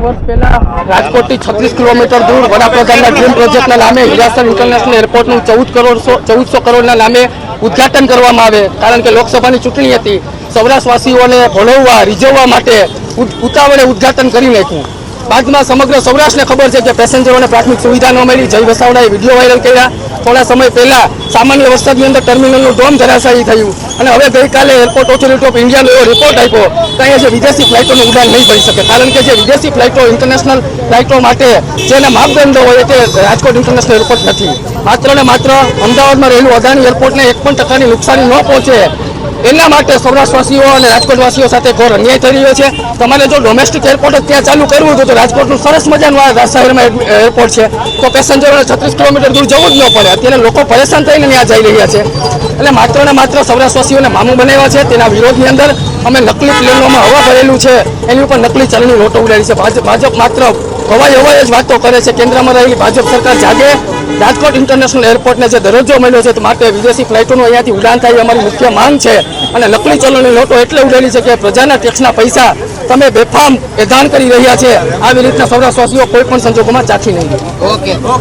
વર્ષ પહેલા રાજકોટથી છત્રીસ કિલોમીટર દૂર વડાપ્રધાનના ડ્રીમ પ્રોજેક્ટના નામે હિરાસર ઇન્ટરનેશનલ એરપોર્ટનું ચૌદ કરોડસો ચૌદસો કરોડના નામે ઉદ્ઘાટન કરવામાં આવે. કારણ કે લોકસભાની ચૂંટણી હતી. સૌરાષ્ટ્રવાસીઓને ભોળવવા, રીઝવવા માટે ઉત- ઉતાવળે ઉદ્ઘાટન કરી નાખ્યું. બાદમાં સમગ્ર સૌરાષ્ટ્રને ખબર છે કે પેસેન્જરોને પ્રાથમિક સુવિધા ન મળી. જય વસાવડાએ વીડિયો વાયરલ કર્યા. થોડા સમય પહેલા સામાન્ય વરસાદની અંદર ટર્મિનલનું ડોમ ધરાશાયી થયું અને હવે ગઈકાલે એરપોર્ટ ઓથોરિટી ઓફ ઇન્ડિયાનો એવો રિપોર્ટ આપ્યો કે અહીંયા જે વિદેશી ફ્લાઇટોનું ઉડાન નહીં ભરી શકે. કારણ કે જે વિદેશી ફ્લાઇટો ઇન્ટરનેશનલ ફ્લાઇટો માટે જેના માપદંડો હોય તે રાજકોટ ઇન્ટરનેશનલ એરપોર્ટ નથી. માત્ર ને માત્ર અમદાવાદમાં રહેલું અદાણી એરપોર્ટને એક પણ ટકાની નુકસાની ન પહોંચે એના માટે સૌરાષ્ટ્રવાસીઓ અને રાજકોટવાસીઓ સાથે ઘોર અન્યાય થઈ રહ્યો છે. તમારે જો ડોમેસ્ટિક એરપોર્ટ ત્યાં ચાલુ કરવું હતું તો રાજકોટનું સરસ મજાનું શહેરમાં એરપોર્ટ છે. તો પેસેન્જરોને છત્રીસ કિલોમીટર દૂર જવું જ ન પડે. અત્યારે લોકો પરેશાન થઈને ત્યાં જઈ રહ્યા છે. એટલે માત્ર ને માત્ર સૌરાષ્ટ્રવાસીઓને મામું બનાવ્યા છે. તેના વિરોધની અંદર અમે નકલી પ્લેનોમાં હવા ભરેલું છે. એની ઉપર નકલી ચલણી નોટો ઉડાડી છે. ભાજપ માત્ર હવાઈ હવાઈ જ વાતો કરે છે. કેન્દ્રમાં રહેલી ભાજપ સરકાર જાગે. રાજકોટ ઇન્ટરનેશનલ એરપોર્ટને જે દરજ્જો મળ્યો છે માટે વિદેશી ફ્લાઇટોનું અહીંયાથી ઉડાન થાય અમારી મુખ્ય માંગ છે. અને લકડી ચલણની લોટો એટલે ઉડેલી છે કે પ્રજાના ટેક્સના પૈસા તમે બેફામ એધાન કરી રહ્યા છે. આવી રીતના સૌરાષ્ટ્રવાસીઓ કોઈ પણ સંજોગોમાં ચાખી નહીં. ઓકે